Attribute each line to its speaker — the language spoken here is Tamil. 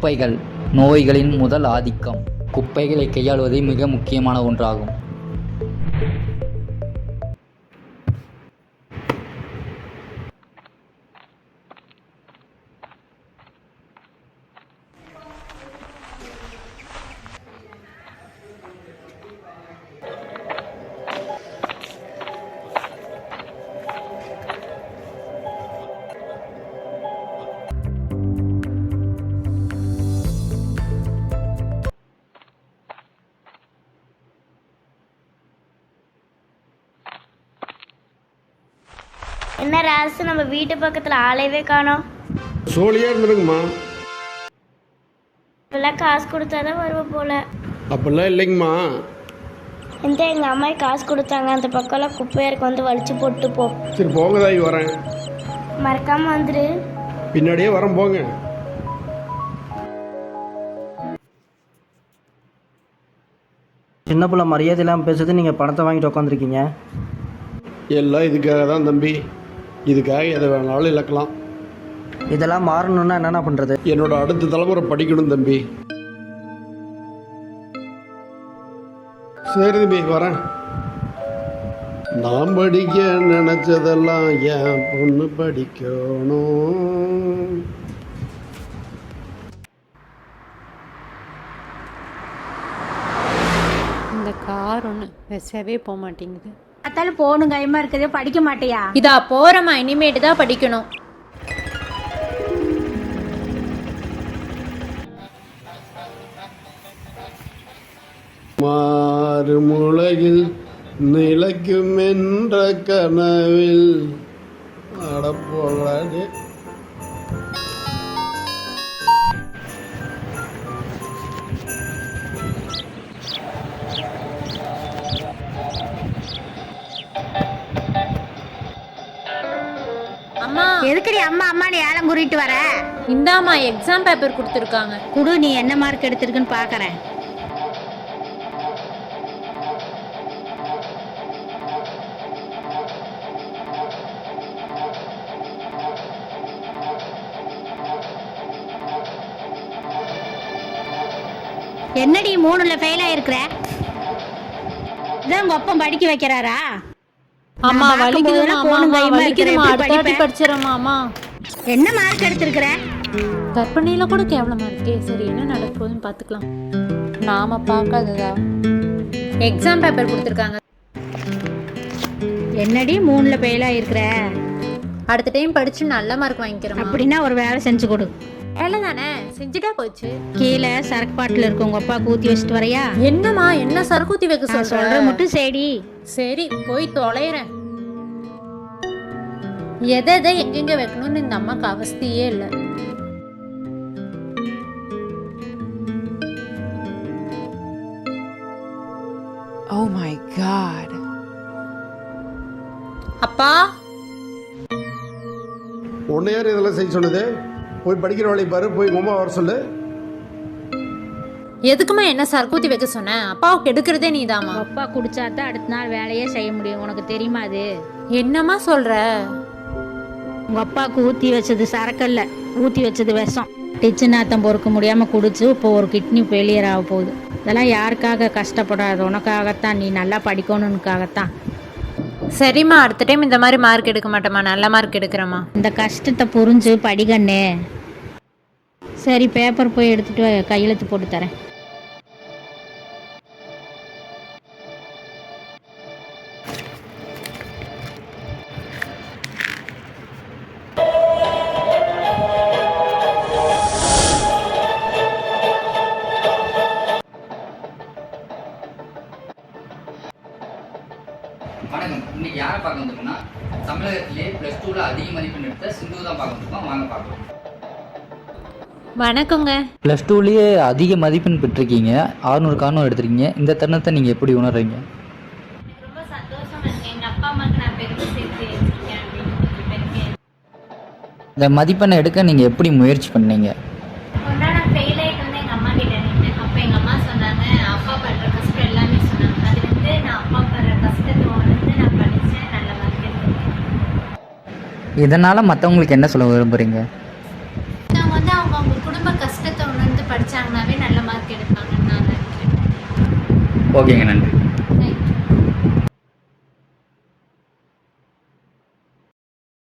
Speaker 1: குப்பைகள் நோய்களின் முதல் ஆதிக்கம். குப்பைகளை கையாளுவது மிக முக்கியமான ஒன்றாகும்.
Speaker 2: என்ன ராசு நம்ம வீட்டு பக்கத்தில் ஆளையவே காணோம்.
Speaker 3: சோழியாக இருந்துருங்கம்மா.
Speaker 2: இப்பெல்லாம் காசு கொடுத்தாதான் வருவோம் போல.
Speaker 3: அப்படிலாம் இல்லைங்கம்மா.
Speaker 2: இந்த எங்கள் அம்மா காசு கொடுத்தாங்க? அந்த பக்கம்லாம் குப்பையாக இருக்கு வந்து வலிச்சு போட்டு போ.
Speaker 3: சரி போங்க தாய் வரேன்.
Speaker 2: மறக்காம வந்துரு.
Speaker 3: பின்னாடியே வரேன் போங்க.
Speaker 4: சின்ன பிள்ளை மரியாதை இல்லாமல் பேசுறது நீங்கள் பணத்தை வாங்கிட்டு உட்காந்துருக்கீங்க
Speaker 3: எல்லாம் இதுக்காக தான் தம்பி. இதுக்காக எதை வேணாலும் இழக்கலாம்.
Speaker 4: இதெல்லாம் மாறணும்னா என்னென்ன பண்ணுறது
Speaker 3: என்னோட அடுத்த தலைமுறை படிக்கணும் தம்பி. சரி தம்பி வரேன். நான் படிக்க நினைச்சதெல்லாம் என் பொண்ணு படிக்கணும்.
Speaker 5: இந்த கார் ஒன்று வெசவே போக மாட்டேங்குது.
Speaker 6: அத்தாலும் போகணும் கைமா இருக்குதே படிக்க மாட்டியா?
Speaker 5: இதா போறமா இனிமேட்டு தான் படிக்கணும்.
Speaker 3: மாறுமுளையில் நிலைக்கும் என்ற கனவில் அடப்போகலாது
Speaker 6: எதுக்குடி அம்மா அம்மா நீ ஏலம் கூறிட்டு வர?
Speaker 5: இந்தாம்மா எக்ஸாம் பேப்பர் கொடுத்துருக்காங்க.
Speaker 6: குடு நீ என்ன மார்க் எடுத்திருக்குன்னு பாக்குறேன். என்னடி மூணுல ஃபெயில் ஆயிருக்கிற? இதான் உங்க அப்பன் படிக்க வைக்கிறாரா? நான்
Speaker 5: வலிக்குதுமா
Speaker 6: போனும்
Speaker 5: வலிக்குதுமா அடுத்த வாட்டி அம்மா.
Speaker 6: என்ன மார்க் எடுத்திருக்கிற?
Speaker 5: கற்பனையில கூட கேவலமா இருக்கே சரி என்ன நடக்க போகுதுன்னு பார்த்துக்கலாம் நாம பார்க்காததா? எக்ஸாம் பேப்பர் கொடுத்துருக்காங்க.
Speaker 6: என்னடி மூணுல ஃபெயில் ஆயிருக்கிற?
Speaker 5: அடுத்த டைம் படிச்சு நல்ல மார்க் வாங்கிக்கிறோம்
Speaker 6: அப்படின்னா ஒரு வேலை செஞ்சு கொடு.
Speaker 5: வேலை தானே செஞ்சுட்டா போச்சு.
Speaker 6: கீழே சரக்கு பாட்டில் இருக்கு உங்க அப்பா ஊத்தி வச்சுட்டு வரையா?
Speaker 5: என்னம்மா என்ன சரக்கூத்தி வைக்க
Speaker 6: நான்
Speaker 5: சொல்ற?
Speaker 6: சொல்ற மட்டும் சரி
Speaker 5: சரி போய் தொலைறேன். எதை எதை எங்கெங்க வைக்கணும்னு இந்த அம்மாக்கு அவஸ்தையே இல்லை.
Speaker 7: Oh my god.
Speaker 5: அப்பா?
Speaker 3: உன்னை யார் இதெல்லாம் செய்ய சொன்னது? போய் படிக்கிற பாரு போய் உமா வர சொல்லு.
Speaker 5: எதுக்குமா என்ன சரக்கூத்தி வைக்க சொன்னேன் அப்பாவுக்கு எடுக்கிறதே நீதாம்மா.
Speaker 6: அப்பா குடிச்சா தான் அடுத்த நாள் வேலையே செய்ய முடியும். உனக்கு தெரியுமா அது?
Speaker 5: என்னம்மா சொல்ற?
Speaker 6: உங்க அப்பாவுக்கு ஊத்தி வச்சது சரக்கல்ல. ஊத்தி வச்சது விஷம். டிச்சு நாத்தம் பொறுக்க முடியாம குடிச்சு இப்போ ஒரு கிட்னி ஃபெயிலியர் ஆக போகுது. இதெல்லாம் யாருக்காக கஷ்டப்படாது? உனக்காகத்தான். நீ நல்லா படிக்கணும்னுக்காகத்தான்.
Speaker 5: சரிம்மா அடுத்த டைம் இந்த மாதிரி மார்க் எடுக்க மாட்டேம்மா நல்ல மார்க் எடுக்கிறேம்மா.
Speaker 6: இந்த கஷ்டத்தை புரிஞ்சு படிக்கண்ணே. சரி பேப்பர் போய் எடுத்துட்டு கையெழுத்து போட்டு தரேன்.
Speaker 1: வணக்கம். இன்னைக்கு யாரை பார்க்க வந்திருக்கோம்னா தமிழகத்திலே ப்ளஸ் டூவில் அதிக மதிப்பெண் எடுத்த சிந்து தான் பார்க்க வந்திருக்கோம். வாங்க பார்க்கலாம்.
Speaker 5: வணக்கங்க.
Speaker 1: ப்ளஸ் டூலேயே அதிக மதிப்பெண் பெற்றிருக்கீங்க. ஆறுநூறு எடுத்திருக்கீங்க. இந்த தருணத்தை நீங்கள் எப்படி உணர்றீங்க? இந்த மதிப்பெண்ணை எடுக்க நீங்கள் எப்படி முயற்சி பண்ணீங்க
Speaker 2: ஒன்றா நான் ஃபெயில் ஆகிட்டு வந்து எங்கள் அம்மா கிட்ட நின்றேன் அப்போ எங்கள் அம்மா சொன்னாங்க அப்பா படுற கஷ்டம் எல்லாமே சொன்னாங்க அதுலேருந்து நான் அப்பா படுற கஷ்டத்தை உணர்ந்து நான் படித்தேன் நல்ல மார்க் எடுத்தேன்
Speaker 1: இதனால் மற்றவங்களுக்கு என்ன சொல்ல விரும்புகிறீங்க
Speaker 5: நான் வந்து அவங்க அவங்க குடும்ப கஷ்டத்தை உணர்ந்து படிச்சாங்கன்னாவே நல்ல மார்க் எடுப்பாங்கன்னு நான் நினைக்கிறேன்.
Speaker 1: ஓகேங்க நன்றி.